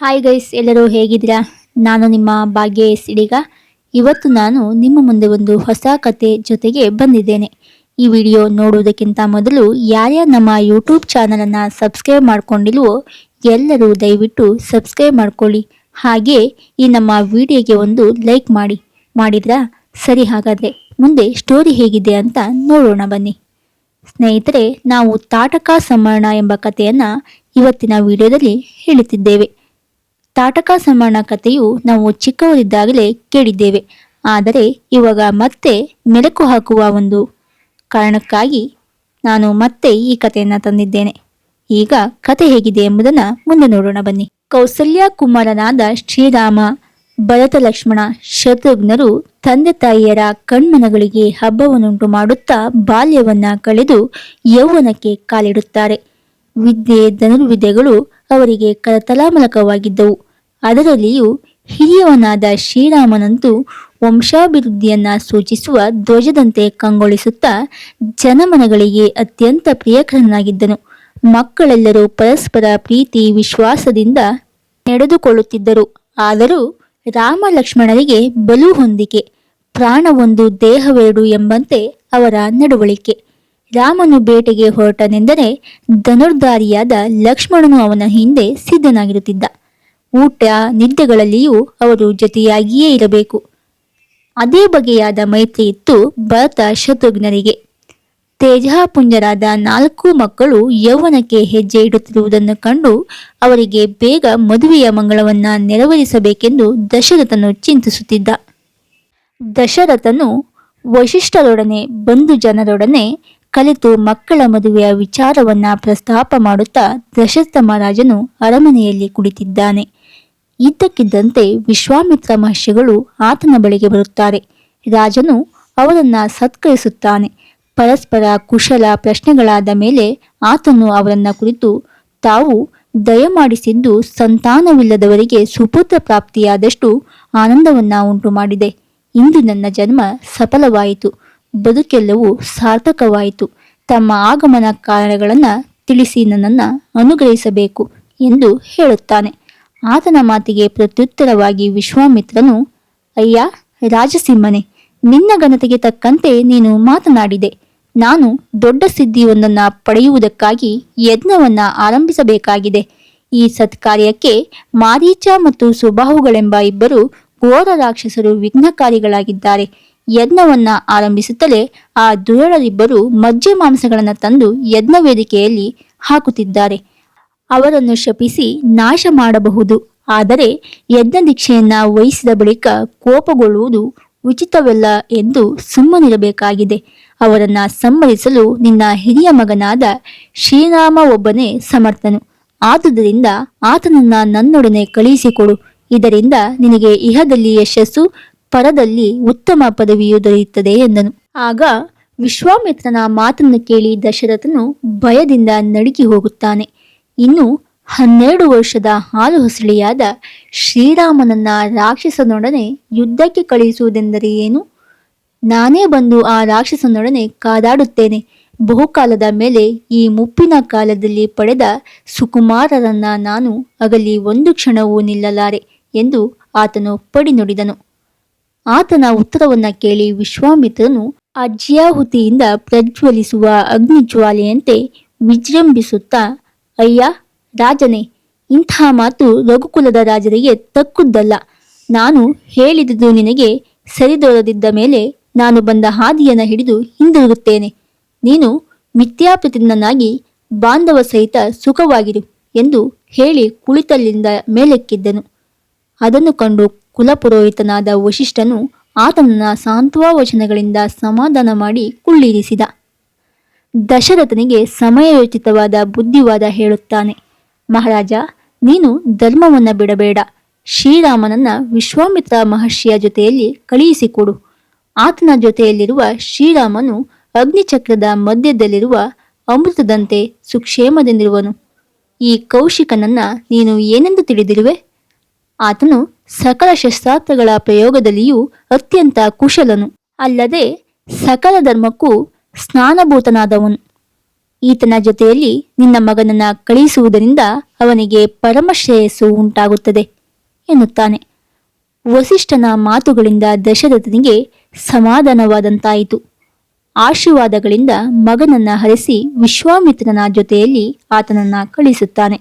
Hi guys ಎಲ್ಲರೂ ಹೇಗಿದ್ದೀರಾ? ನಾನು ನಿಮ್ಮ ಭಾಗ್ಯ ಎಸ್ ಇವತ್ತು ನಾನು ನಿಮ್ಮ ಮುಂದೆ ಒಂದು ಹೊಸ ಕತೆ ಜೊತೆಗೆ ಬಂದಿದ್ದೇನೆ. ಈ ವಿಡಿಯೋ ನೋಡುವುದಕ್ಕಿಂತ ಮೊದಲು ಯಾರ್ಯಾರು ನಮ್ಮ ಯೂಟ್ಯೂಬ್ ಚಾನಲನ್ನು ಸಬ್ಸ್ಕ್ರೈಬ್ ಮಾಡ್ಕೊಂಡಿಲ್ವೋ ಎಲ್ಲರೂ ದಯವಿಟ್ಟು ಸಬ್ಸ್ಕ್ರೈಬ್ ಮಾಡ್ಕೊಳ್ಳಿ. ಹಾಗೆ ಈ ನಮ್ಮ ವಿಡಿಯೋಗೆ ಒಂದು ಲೈಕ್ ಮಾಡಿ. ಮಾಡಿದ್ರಾ? ಸರಿ ಹಾಗಾದರೆ ಮುಂದೆ ಸ್ಟೋರಿ ಹೇಗಿದೆ ಅಂತ ನೋಡೋಣ ಬನ್ನಿ. ಸ್ನೇಹಿತರೆ, ನಾವು ತಾಟಕ ಸಮರಣ ಎಂಬ ಕಥೆಯನ್ನು ಇವತ್ತಿನ ವಿಡಿಯೋದಲ್ಲಿ ಹೇಳುತ್ತಿದ್ದೇವೆ. ತಾಟಕ ಸಮಾನ ಕಥೆಯು ನಾವು ಚಿಕ್ಕವರಿದ್ದಾಗಲೇ ಕೇಳಿದ್ದೇವೆ. ಆದರೆ ಇವಾಗ ಮತ್ತೆ ಮೆಲುಕು ಹಾಕುವ ಒಂದು ಕಾರಣಕ್ಕಾಗಿ ನಾನು ಮತ್ತೆ ಈ ಕಥೆಯನ್ನು ತಂದಿದ್ದೇನೆ. ಈಗ ಕತೆ ಹೇಗಿದೆ ಎಂಬುದನ್ನು ಮುಂದೆ ನೋಡೋಣ ಬನ್ನಿ. ಕೌಸಲ್ಯ ಕುಮಾರನಾದ ಶ್ರೀರಾಮ, ಭರತ ಲಕ್ಷ್ಮಣ, ಶತ್ರುಘ್ನರು ತಂದೆ ತಾಯಿಯರ ಕಣ್ಮನಗಳಿಗೆ ಹಬ್ಬವನ್ನುಂಟು ಮಾಡುತ್ತಾ ಬಾಲ್ಯವನ್ನ ಕಳೆದು ಯೌವನಕ್ಕೆ ಕಾಲಿಡುತ್ತಾರೆ. ವಿದ್ಯೆ ಧನುರ್ವಿದ್ಯೆಗಳು ಅವರಿಗೆ ಕರತಲಾಮಲಕವಾಗಿದ್ದವು. ಅದರಲ್ಲಿಯೂ ಹಿರಿಯವನಾದ ಶ್ರೀರಾಮನಂತೂ ವಂಶಾಭಿವೃದ್ಧಿಯನ್ನ ಸೂಚಿಸುವ ಧ್ವಜದಂತೆ ಕಂಗೊಳಿಸುತ್ತಾ ಜನಮನಗಳಿಗೆ ಅತ್ಯಂತ ಪ್ರಿಯಕರನಾಗಿದ್ದನು. ಮಕ್ಕಳೆಲ್ಲರೂ ಪರಸ್ಪರ ಪ್ರೀತಿ, ವಿಶ್ವಾಸದಿಂದ ನಡೆದುಕೊಳ್ಳುತ್ತಿದ್ದರು. ಆದರೂ ರಾಮ ಲಕ್ಷ್ಮಣರಿಗೆ ಬಲು ಹೊಂದಿಕೆ, ಪ್ರಾಣವೊಂದು ದೇಹವೆರಡು ಎಂಬಂತೆ ಅವರ ನಡವಳಿಕೆ. ರಾಮನು ಬೇಟೆಗೆ ಹೊರಟನೆಂದರೆ ಧನುರ್ಧಾರಿಯಾದ ಲಕ್ಷ್ಮಣನು ಅವನ ಹಿಂದೆ ಸಿದ್ಧನಾಗಿರುತ್ತಿದ್ದ. ಊಟ ನಿದ್ದೆಗಳಲ್ಲಿಯೂ ಅವರು ಜೊತೆಯಾಗಿಯೇ ಇರಬೇಕು. ಅದೇ ಬಗೆಯಾದ ಮೈತ್ರಿ ಇತ್ತು ಭರತ ಶತ್ರುಘ್ನರಿಗೆ ತೇಜಾಪುಂಜರಾದ ನಾಲ್ಕು ಮಕ್ಕಳು ಯೌವನಕ್ಕೆ ಹೆಜ್ಜೆ ಇಡುತ್ತಿರುವುದನ್ನು ಕಂಡು ಅವರಿಗೆ ಬೇಗ ಮದುವೆಯ ಮಂಗಳವನ್ನು ನೆರವೇರಿಸಬೇಕೆಂದು ದಶರಥನು ಚಿಂತಿಸುತ್ತಿದ್ದ. ದಶರಥನು ವಶಿಷ್ಠರೊಡನೆ ಬಂಧು ಜನರೊಡನೆ ಕಲಿತು ಮಕ್ಕಳ ಮದುವೆಯ ವಿಚಾರವನ್ನು ಪ್ರಸ್ತಾಪ ಮಾಡುತ್ತಾ ದಶರಥ ಮಹಾರಾಜನು ಅರಮನೆಯಲ್ಲಿ ಕುಳಿತಿದ್ದಾನೆ. ಇದ್ದಕ್ಕಿದ್ದಂತೆ ವಿಶ್ವಾಮಿತ್ರ ಮಹರ್ಷಿಗಳು ಆತನ ಬಳಿಗೆ ಬರುತ್ತಾರೆ. ರಾಜನು ಅವರನ್ನು ಸತ್ಕರಿಸುತ್ತಾನೆ. ಪರಸ್ಪರ ಕುಶಲ ಪ್ರಶ್ನೆಗಳಾದ ಮೇಲೆ ಆತನು ಅವರನ್ನು ಕುರಿತು ತಾವು ದಯಮಾಡಿಸಿದ್ದು ಸಂತಾನವಿಲ್ಲದವರಿಗೆ ಸುಪುತ್ರ ಪ್ರಾಪ್ತಿಯಾದಷ್ಟು ಆನಂದವನ್ನು ಉಂಟು ಮಾಡಿದೆ ಇಂದು ನನ್ನ ಜನ್ಮ ಸಫಲವಾಯಿತು. ಬದುಕೆಲ್ಲವೂ ಸಾರ್ಥಕವಾಯಿತು. ತಮ್ಮ ಆಗಮನ ಕಾರಣಗಳನ್ನು ತಿಳಿಸಿ ನನ್ನನ್ನು ಅನುಗ್ರಹಿಸಬೇಕು ಎಂದು ಹೇಳುತ್ತಾನೆ. ಆತನ ಮಾತಿಗೆ ಪ್ರತ್ಯುತ್ತರವಾಗಿ ವಿಶ್ವಾಮಿತ್ರನು, ಅಯ್ಯ, ರಾಜಸಿಂಹನೆ, ನಿನ್ನ ಘನತೆಗೆ ತಕ್ಕಂತೆ ನೀನು ಮಾತನಾಡಿದೆ. ನಾನು ದೊಡ್ಡ ಸಿದ್ಧಿಯೊಂದನ್ನು ಪಡೆಯುವುದಕ್ಕಾಗಿ ಯಜ್ಞವನ್ನು ಆರಂಭಿಸಬೇಕಾಗಿದೆ. ಈ ಸತ್ಕಾರ್ಯಕ್ಕೆ ಮಾರೀಚ ಮತ್ತು ಸುಬಾಹುಗಳೆಂಬ ಇಬ್ಬರು ಘೋರ ರಾಕ್ಷಸರು ವಿಘ್ನಕಾರಿಗಳಾಗಿದ್ದಾರೆ. ಯಜ್ಞವನ್ನ ಆರಂಭಿಸುತ್ತಲೇ ಆ ದುರಳರಿಬ್ಬರು ಮಜ್ಜೆ ಮಾಂಸಗಳನ್ನು ತಂದು ಯಜ್ಞ ವೇದಿಕೆಯಲ್ಲಿ ಹಾಕುತ್ತಿದ್ದಾರೆ. ಅವರನ್ನು ಶಪಿಸಿ ನಾಶ ಮಾಡಬಹುದು ಆದರೆ ಯಜ್ಞ ದೀಕ್ಷೆಯನ್ನ ವಹಿಸಿದ ಬಳಿಕ ಕೋಪಗೊಳ್ಳುವುದು ಉಚಿತವಲ್ಲ ಎಂದು ಸುಮ್ಮನಿರಬೇಕಾಗಿದೆ. ಅವರನ್ನ ಸಂಭರಿಸಲು ನಿನ್ನ ಹಿರಿಯ ಮಗನಾದ ಶ್ರೀರಾಮ ಒಬ್ಬನೇ ಸಮರ್ಥನು. ಆದುದರಿಂದ ಆತನನ್ನ ನನ್ನೊಡನೆ ಕಳುಹಿಸಿಕೊಡು. ಇದರಿಂದ ನಿನಗೆ ಇಹದಲ್ಲಿ ಯಶಸ್ಸು, ಪರದಲ್ಲಿ ಉತ್ತಮ ಪದವಿಯು ದೊರೆಯುತ್ತದೆ ಎಂದನು. ಆಗ ವಿಶ್ವಾಮಿತ್ರನ ಮಾತನ್ನು ಕೇಳಿ ದಶರಥನು ಭಯದಿಂದ ನಡುಗಿ ಹೋಗುತ್ತಾನೆ. ಇನ್ನು ಹನ್ನೆರಡು ವರ್ಷದ ಹಾಲು ಹೊಸಳಿಯಾದ ಶ್ರೀರಾಮನನ್ನ ರಾಕ್ಷಸನೊಡನೆ ಯುದ್ಧಕ್ಕೆ ಕಳುಹಿಸುವುದೆಂದರೆ ಏನು? ನಾನೇ ಬಂದು ಆ ರಾಕ್ಷಸನೊಡನೆ ಕಾದಾಡುತ್ತೇನೆ. ಬಹುಕಾಲದ ಮೇಲೆ ಈ ಮುಪ್ಪಿನ ಕಾಲದಲ್ಲಿ ಪಡೆದ ಸುಕುಮಾರರನ್ನ ನಾನು ಅಗಲಿ ಒಂದು ಕ್ಷಣವೂ ನಿಲ್ಲಲಾರೆ ಎಂದು ಆತನು ಪಡಿನುಡಿದನು ಆತನ ಉತ್ತರವನ್ನ ಕೇಳಿ ವಿಶ್ವಾಮಿತ್ರನು ಅಜ್ಯಾಹುತಿಯಿಂದ ಪ್ರಜ್ವಲಿಸುವ ಅಗ್ನಿಜ್ವಾಲೆಯಂತೆ ವಿಜೃಂಭಿಸುತ್ತಾ ಅಯ್ಯ, ರಾಜನೇ, ಇಂಥ ಮಾತು ರಘುಕುಲದ ರಾಜರಿಗೆ ತಕ್ಕುದ್ದಲ್ಲ. ನಾನು ಹೇಳಿದುದು ನಿನಗೆ ಸರಿದೊರದಿದ್ದ ಮೇಲೆ ನಾನು ಬಂದ ಹಾದಿಯನ್ನು ಹಿಡಿದು ಹಿಂದಿರುಗುತ್ತೇನೆ. ನೀನು ಮಿಥ್ಯಾಪ್ರತಿನ್ನನಾಗಿ ಬಾಂಧವ ಸಹಿತ ಸುಖವಾಗಿರು ಎಂದು ಹೇಳಿ ಕುಳಿತಲ್ಲಿಂದ ಮೇಲೆಕ್ಕಿದ್ದನು. ಅದನ್ನು ಕಂಡು ಕುಲಪುರೋಹಿತನಾದ ವಶಿಷ್ಠನು ಆತನನ್ನ ಸಾಂತ್ವವಚನಗಳಿಂದ ಸಮಾಧಾನ ಮಾಡಿ ಕುಳ್ಳಿರಿಸಿದ. ದಶರಥನಿಗೆ ಸಮಯೋಚಿತವಾದ ಬುದ್ಧಿವಾದ ಹೇಳುತ್ತಾನೆ, ಮಹಾರಾಜ, ನೀನು ಧರ್ಮವನ್ನು ಬಿಡಬೇಡ. ಶ್ರೀರಾಮನನ್ನ ವಿಶ್ವಾಮಿತ್ರ ಮಹರ್ಷಿಯ ಜೊತೆಯಲ್ಲಿ ಕಳುಹಿಸಿಕೊಡು. ಆತನ ಜೊತೆಯಲ್ಲಿರುವ ಶ್ರೀರಾಮನು ಅಗ್ನಿಚಕ್ರದ ಮಧ್ಯದಲ್ಲಿರುವ ಅಮೃತದಂತೆ ಸುಕ್ಷೇಮದಿಂದಿರುವನು. ಈ ಕೌಶಿಕನನ್ನ ನೀನು ಏನೆಂದು ತಿಳಿದಿರುವೆ? ಆತನು ಸಕಲ ಶಸ್ತ್ರಾಸ್ತ್ರಗಳ ಪ್ರಯೋಗದಲ್ಲಿಯೂ ಅತ್ಯಂತ ಕುಶಲನು. ಅಲ್ಲದೆ ಸಕಲ ಧರ್ಮಕ್ಕೂ ಸ್ನಾನಭೂತನಾದವನು. ಈತನ ಜೊತೆಯಲ್ಲಿ ನಿನ್ನ ಮಗನನ್ನ ಕಳಿಸುವುದರಿಂದ ಅವನಿಗೆ ಪರಮಶ್ರೇಯಸ್ಸು ಉಂಟಾಗುತ್ತದೆ ಎನ್ನುತ್ತಾನೆ. ವಸಿಷ್ಠನ ಮಾತುಗಳಿಂದ ದಶರಥನಿಗೆ ಸಮಾಧಾನವಾದಂತಾಯಿತು. ಆಶೀರ್ವಾದಗಳಿಂದ ಮಗನನ್ನ ಹರಿಸಿ ವಿಶ್ವಾಮಿತ್ರನ ಜೊತೆಯಲ್ಲಿ ಆತನನ್ನ ಕಳಿಸುತ್ತಾನೆ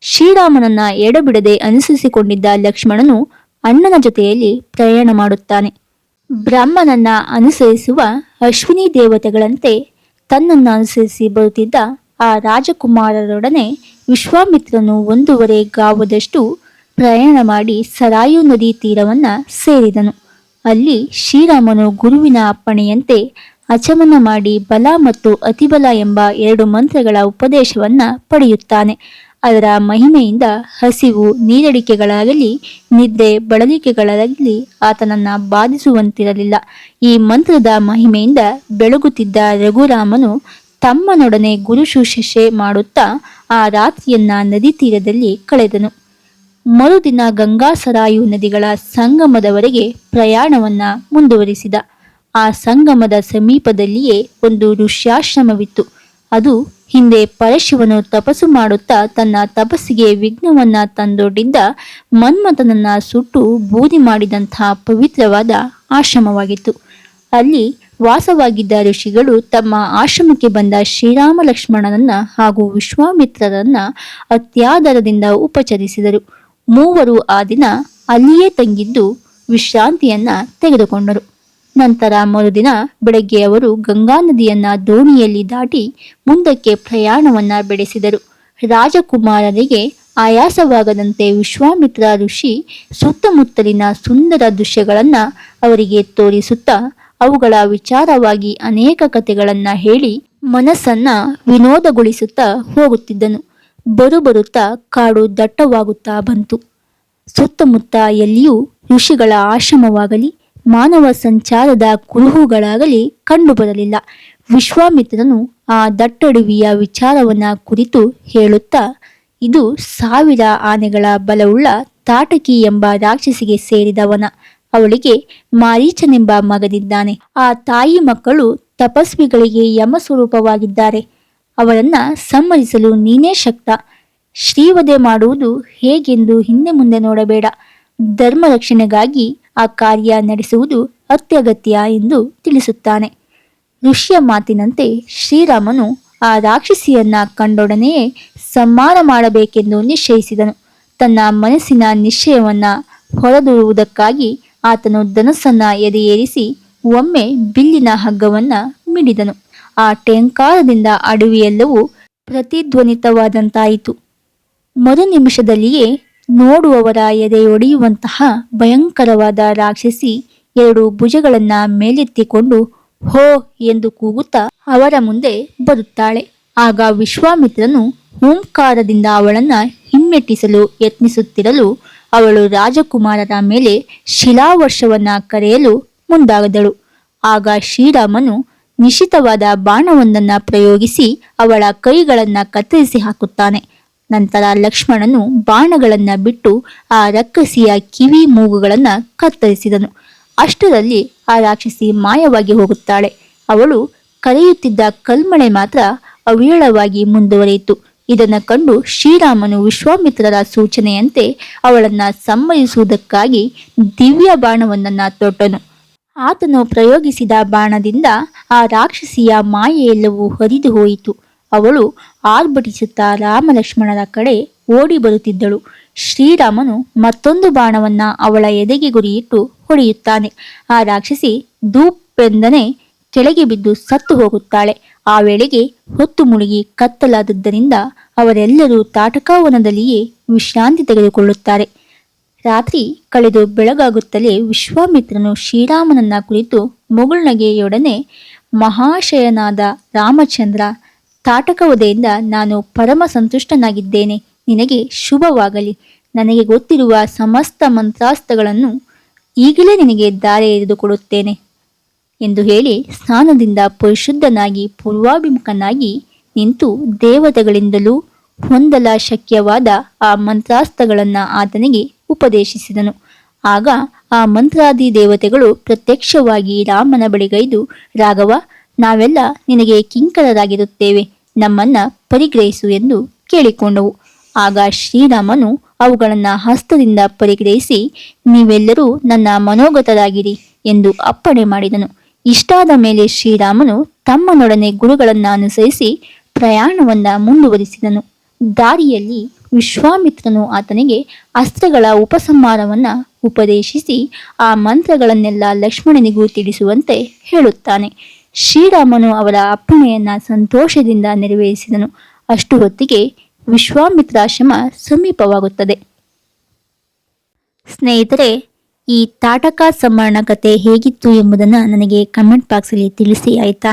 ಶ್ರೀರಾಮನನ್ನ ಎಡಬಿಡದೆ ಅನುಸರಿಸಿಕೊಂಡಿದ್ದ ಲಕ್ಷ್ಮಣನು ಅಣ್ಣನ ಜೊತೆಯಲ್ಲಿ ಪ್ರಯಾಣ ಮಾಡುತ್ತಾನೆ. ಬ್ರಹ್ಮನನ್ನ ಅನುಸರಿಸುವ ಅಶ್ವಿನಿ ದೇವತೆಗಳಂತೆ ತನ್ನನ್ನು ಅನುಸರಿಸಿ ಬರುತ್ತಿದ್ದ ಆ ರಾಜಕುಮಾರರೊಡನೆ ವಿಶ್ವಾಮಿತ್ರನು ಒಂದೂವರೆ ಗಾವದಷ್ಟು ಪ್ರಯಾಣ ಮಾಡಿ ಸರಾಯು ನದಿ ತೀರವನ್ನು ಸೇರಿದನು. ಅಲ್ಲಿ ಶ್ರೀರಾಮನು ಗುರುವಿನ ಅಪ್ಪಣೆಯಂತೆ ಅಚಮನ ಮಾಡಿ ಬಲ ಮತ್ತು ಅತಿಬಲ ಎಂಬ ಎರಡು ಮಂತ್ರಗಳ ಉಪದೇಶವನ್ನ ಪಡೆಯುತ್ತಾನೆ. ಅದರ ಮಹಿಮೆಯಿಂದ ಹಸಿವು ನೀರಡಿಕೆಗಳಾಗಲಿ, ನಿದ್ರೆ ಬಳಲಿಕೆಗಳಾಗಲಿ ಆತನನ್ನ ಬಾಧಿಸುವಂತಿರಲಿಲ್ಲ. ಈ ಮಂತ್ರದ ಮಹಿಮೆಯಿಂದ ಬೆಳಗುತ್ತಿದ್ದ ರಘುರಾಮನು ತಮ್ಮನೊಡನೆ ಗುರು ಶುಶ್ರೂಷೆ ಮಾಡುತ್ತಾ ಆ ರಾತ್ರಿಯನ್ನ ನದಿ ತೀರದಲ್ಲಿ ಕಳೆದನು. ಮರುದಿನ ಗಂಗಾ ಸರಾಯು ನದಿಗಳ ಸಂಗಮದವರೆಗೆ ಪ್ರಯಾಣವನ್ನ ಮುಂದುವರಿಸಿದ. ಆ ಸಂಗಮದ ಸಮೀಪದಲ್ಲಿಯೇ ಒಂದು ಋಷ್ಯಾಶ್ರಮವಿತ್ತು. ಅದು ಹಿಂದೆ ಪರಶಿವನು ತಪಸ್ಸು ಮಾಡುತ್ತಾ ತನ್ನ ತಪಸ್ಸಿಗೆ ವಿಘ್ನವನ್ನ ತಂದೊಡ್ಡಿದ್ದ ಮನ್ಮಥನನ್ನ ಸುಟ್ಟು ಬೂದಿ ಮಾಡಿದಂತಹ ಪವಿತ್ರವಾದ ಆಶ್ರಮವಾಗಿತ್ತು. ಅಲ್ಲಿ ವಾಸವಾಗಿದ್ದ ಋಷಿಗಳು ತಮ್ಮ ಆಶ್ರಮಕ್ಕೆ ಬಂದ ಶ್ರೀರಾಮ ಲಕ್ಷ್ಮಣನನ್ನ ಹಾಗೂ ವಿಶ್ವಾಮಿತ್ರರನ್ನ ಅತ್ಯಾದರದಿಂದ ಉಪಚರಿಸಿದರು. ಮೂವರು ಆ ದಿನ ಅಲ್ಲಿಯೇ ತಂಗಿದ್ದು ವಿಶ್ರಾಂತಿಯನ್ನ ತೆಗೆದುಕೊಂಡರು. ನಂತರ ಮರುದಿನ ಬೆಳಗ್ಗೆ ಅವರು ಗಂಗಾ ನದಿಯನ್ನ ದೋಣಿಯಲ್ಲಿ ದಾಟಿ ಮುಂದಕ್ಕೆ ಪ್ರಯಾಣವನ್ನ ಬೆಳೆಸಿದರು. ರಾಜಕುಮಾರರಿಗೆ ಆಯಾಸವಾಗದಂತೆ ವಿಶ್ವಾಮಿತ್ರ ಋಷಿ ಸುತ್ತಮುತ್ತಲಿನ ಸುಂದರ ದೃಶ್ಯಗಳನ್ನು ಅವರಿಗೆ ತೋರಿಸುತ್ತಾ ಅವುಗಳ ವಿಚಾರವಾಗಿ ಅನೇಕ ಕಥೆಗಳನ್ನು ಹೇಳಿ ಮನಸ್ಸನ್ನ ವಿನೋದಗೊಳಿಸುತ್ತಾ ಹೋಗುತ್ತಿದ್ದನು. ಬರುಬರುತ್ತಾ ಕಾಡು ದಟ್ಟವಾಗುತ್ತಾ ಬಂತು. ಸುತ್ತಮುತ್ತ ಎಲ್ಲಿಯೂ ಋಷಿಗಳ ಆಶ್ರಮವಾಗಲಿ ಮಾನವ ಸಂಚಾರದ ಕುರುಹುಗಳಾಗಲಿ ಕಂಡುಬರಲಿಲ್ಲ. ವಿಶ್ವಾಮಿತ್ರನು ಆ ದಟ್ಟಡುವಿಯ ವಿಚಾರವನ್ನ ಕುರಿತು ಹೇಳುತ್ತಾ, ಇದು ಸಾವಿರ ಆನೆಗಳ ಬಲವುಳ್ಳ ತಾಟಕಿ ಎಂಬ ರಾಕ್ಷಸಿಗೆ ಸೇರಿದವನ. ಅವಳಿಗೆ ಮಾರೀಚನೆಂಬ ಮಗನಿದ್ದಾನೆ. ಆ ತಾಯಿ ಮಕ್ಕಳು ತಪಸ್ವಿಗಳಿಗೆ ಯಮ ಸ್ವರೂಪವಾಗಿದ್ದಾರೆ ಅವರನ್ನ ಸಮ್ಮರಿಸಲು ನೀನೇ ಶಕ್ತ. ಶ್ರೀವಧೆ ಮಾಡುವುದು ಹೇಗೆಂದು ಹಿಂದೆ ಮುಂದೆ ನೋಡಬೇಡ. ಧರ್ಮ ರಕ್ಷಣೆಗಾಗಿ ಆ ಕಾರ್ಯ ನಡೆಸುವುದು ಅತ್ಯಗತ್ಯ ಎಂದು ತಿಳಿಸುತ್ತಾನೆ. ಋಷಿಯ ಮಾತಿನಂತೆ ಶ್ರೀರಾಮನು ಆ ರಾಕ್ಷಸಿಯನ್ನ ಕಂಡೊಡನೆಯೇ ಸಂಹಾರ ಮಾಡಬೇಕೆಂದು ನಿಶ್ಚಯಿಸಿದನು. ತನ್ನ ಮನಸ್ಸಿನ ನಿಶ್ಚಯವನ್ನ ಹೊರದೂಡುವುದಕ್ಕಾಗಿ ಆತನು ಧನಸ್ಸನ್ನ ಎದೆಯೇರಿಸಿ ಒಮ್ಮೆ ಬಿಲ್ಲಿನ ಹಗ್ಗವನ್ನ ಮಿಡಿದನು. ಆ ಟೆಂಕಾರದಿಂದ ಅಡವಿಯೆಲ್ಲವೂ ಪ್ರತಿಧ್ವನಿತವಾದಂತಾಯಿತು. ಮರು ನಿಮಿಷದಲ್ಲಿಯೇ ನೋಡುವವರ ಎದೆಯೊಡೆಯುವಂತಹ ಭಯಂಕರವಾದ ರಾಕ್ಷಸಿ ಎರಡು ಭುಜಗಳನ್ನ ಮೇಲೆತ್ತಿಕೊಂಡು ಹೋ ಎಂದು ಕೂಗುತ್ತಾ ಅವರ ಮುಂದೆ ಬರುತ್ತಾಳೆ. ಆಗ ವಿಶ್ವಾಮಿತ್ರನು ಓಂಕಾರದಿಂದ ಅವಳನ್ನ ಹಿಮ್ಮೆಟ್ಟಿಸಲು ಯತ್ನಿಸುತ್ತಿರಲು ಅವಳು ರಾಜಕುಮಾರರ ಮೇಲೆ ಶಿಲಾವರ್ಷವನ್ನ ಕರೆಯಲು ಮುಂದಾದಳು. ಆಗ ಶ್ರೀರಾಮನು ನಿಶಿತವಾದ ಬಾಣವೊಂದನ್ನ ಪ್ರಯೋಗಿಸಿ ಅವಳ ಕೈಗಳನ್ನು ಕತ್ತರಿಸಿ ಹಾಕುತ್ತಾನೆ. ನಂತರ ಲಕ್ಷ್ಮಣನು ಬಾಣಗಳನ್ನ ಬಿಟ್ಟು ಆ ರಕ್ಕಸಿಯ ಕಿವಿ ಮೂಗುಗಳನ್ನ ಕತ್ತರಿಸಿದನು. ಅಷ್ಟರಲ್ಲಿ ಆ ರಾಕ್ಷಸಿ ಮಾಯವಾಗಿ ಹೋಗುತ್ತಾಳೆ. ಅವಳು ಕರೆಯುತ್ತಿದ್ದ ಕಲ್ಮಳೆ ಮಾತ್ರ ಅವಿರಳವಾಗಿ ಮುಂದುವರಿಯಿತು. ಇದನ್ನು ಕಂಡು ಶ್ರೀರಾಮನು ವಿಶ್ವಾಮಿತ್ರರ ಸೂಚನೆಯಂತೆ ಅವಳನ್ನ ಸಂಹರಿಸುವುದಕ್ಕಾಗಿ ದಿವ್ಯ ಬಾಣವೊಂದನ್ನ ತೊಟ್ಟನು. ಆತನು ಪ್ರಯೋಗಿಸಿದ ಬಾಣದಿಂದ ಆ ರಾಕ್ಷಸಿಯ ಮಾಯೆಯೆಲ್ಲವೂ ಹರಿದು ಹೋಯಿತು. ಅವಳು ಆರ್ಭಟಿಸುತ್ತಾ ರಾಮಲಕ್ಷ್ಮಣರ ಕಡೆ ಓಡಿ ಬರುತ್ತಿದ್ದಳು. ಶ್ರೀರಾಮನು ಮತ್ತೊಂದು ಬಾಣವನ್ನ ಅವಳ ಎದೆಗೆ ಗುರಿಯಿಟ್ಟು ಹೊಡೆಯುತ್ತಾನೆ. ಆ ರಾಕ್ಷಸಿ ದೂಪೆಂದನೆ ಕೆಳಗೆ ಬಿದ್ದು ಸತ್ತು ಹೋಗುತ್ತಾಳೆ. ಆ ವೇಳೆಗೆ ಹೊತ್ತು ಮುಳುಗಿ ಕತ್ತಲಾದದ್ದರಿಂದ ಅವರೆಲ್ಲರೂ ತಾಟಕಾವನದಲ್ಲಿಯೇ ವಿಶ್ರಾಂತಿ ತೆಗೆದುಕೊಳ್ಳುತ್ತಾರೆ. ರಾತ್ರಿ ಕಳೆದು ಬೆಳಗಾಗುತ್ತಲೇ ವಿಶ್ವಾಮಿತ್ರನು ಶ್ರೀರಾಮನನ್ನ ಕುರಿತು ಮುಗುಳ್ನಗೆಯೊಡನೆ ಮಹಾಶಯನಾದ ರಾಮಚಂದ್ರ ತಾಟಕವದೆಯಿಂದ ನಾನು ಪರಮ ಸಂತುಷ್ಟನಾಗಿದ್ದೇನೆ. ನಿನಗೆ ಶುಭವಾಗಲಿ. ನನಗೆ ಗೊತ್ತಿರುವ ಸಮಸ್ತ ಮಂತ್ರಾಸ್ತ್ರಗಳನ್ನು ಈಗಲೇ ನಿನಗೆ ದಾರೆ ಎರೆದುಕೊಡುತ್ತೇನೆ ಎಂದು ಹೇಳಿ ಸ್ನಾನದಿಂದ ಪರಿಶುದ್ಧನಾಗಿ, ಪೂರ್ವಾಭಿಮುಖನಾಗಿ ನಿಂತು ದೇವತೆಗಳಿಂದಲೂ ಹೊಂದಲ ಶಕ್ಯವಾದ ಆ ಮಂತ್ರಾಸ್ತ್ರಗಳನ್ನು ಆತನಿಗೆ ಉಪದೇಶಿಸಿದನು. ಆಗ ಆ ಮಂತ್ರಾದಿ ದೇವತೆಗಳು ಪ್ರತ್ಯಕ್ಷವಾಗಿ ರಾಮನ ಬಳಿಗೈದು, ರಾಘವ ನಾವೆಲ್ಲ ನಿನಗೆ ಕಿಂಕರರಾಗಿರುತ್ತೇವೆ. ನಮ್ಮನ್ನ ಪರಿಗ್ರಹಿಸು ಎಂದು ಕೇಳಿಕೊಂಡವು. ಆಗ ಶ್ರೀರಾಮನು ಅವುಗಳನ್ನ ಹಸ್ತದಿಂದ ಪರಿಗ್ರಹಿಸಿ, ನೀವೆಲ್ಲರೂ ನನ್ನ ಮನೋಗತರಾಗಿರಿ ಎಂದು ಅಪ್ಪಣೆ ಮಾಡಿದನು. ಇಷ್ಟಾದ ಮೇಲೆ ಶ್ರೀರಾಮನು ತಮ್ಮನೊಡನೆ ಗುರುಗಳನ್ನು ಅನುಸರಿಸಿ ಪ್ರಯಾಣವನ್ನ ಮುಂದುವರಿಸಿದನು. ದಾರಿಯಲ್ಲಿ ವಿಶ್ವಾಮಿತ್ರನು ಆತನಿಗೆ ಅಸ್ತ್ರಗಳ ಉಪಸಂಹಾರವನ್ನ ಉಪದೇಶಿಸಿ, ಆ ಮಂತ್ರಗಳನ್ನೆಲ್ಲ ಲಕ್ಷ್ಮಣನಿಗೂ ತಿಳಿಸುವಂತೆ ಹೇಳುತ್ತಾನೆ. ಶ್ರೀರಾಮನು ಅವರ ಅಪ್ಪಣೆಯನ್ನ ಸಂತೋಷದಿಂದ ನೆರವೇರಿಸಿದನು. ಅಷ್ಟು ಹೊತ್ತಿಗೆ ವಿಶ್ವಾಮಿತ್ರಾಶ್ರಮ ಸಮೀಪವಾಗುತ್ತದೆ. ಸ್ನೇಹಿತರೆ, ಈ ತಾಟಕ ಸಂವರಣ ಕತೆ ಹೇಗಿತ್ತು ಎಂಬುದನ್ನು ನನಗೆ ಕಮೆಂಟ್ ಬಾಕ್ಸಲ್ಲಿ ತಿಳಿಸಿ ಆಯಿತಾ?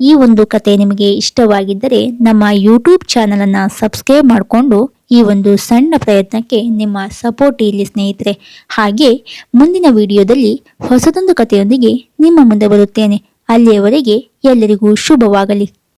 ಈ ಒಂದು ಕತೆ ನಿಮಗೆ ಇಷ್ಟವಾಗಿದ್ದರೆ ನಮ್ಮ ಯೂಟ್ಯೂಬ್ ಚಾನಲನ್ನು ಸಬ್ಸ್ಕ್ರೈಬ್ ಮಾಡಿಕೊಂಡು ಈ ಒಂದು ಸಣ್ಣ ಪ್ರಯತ್ನಕ್ಕೆ ನಿಮ್ಮ ಸಪೋರ್ಟ್ ಇರಲಿ ಸ್ನೇಹಿತರೆ. ಹಾಗೆ ಮುಂದಿನ ವಿಡಿಯೋದಲ್ಲಿ ಹೊಸದೊಂದು ಕಥೆಯೊಂದಿಗೆ ನಿಮ್ಮ ಮುಂದೆ ಬರುತ್ತೇನೆ. ಅಲ್ಲಿಯವರೆಗೆ ಎಲ್ಲರಿಗೂ ಶುಭವಾಗಲಿ.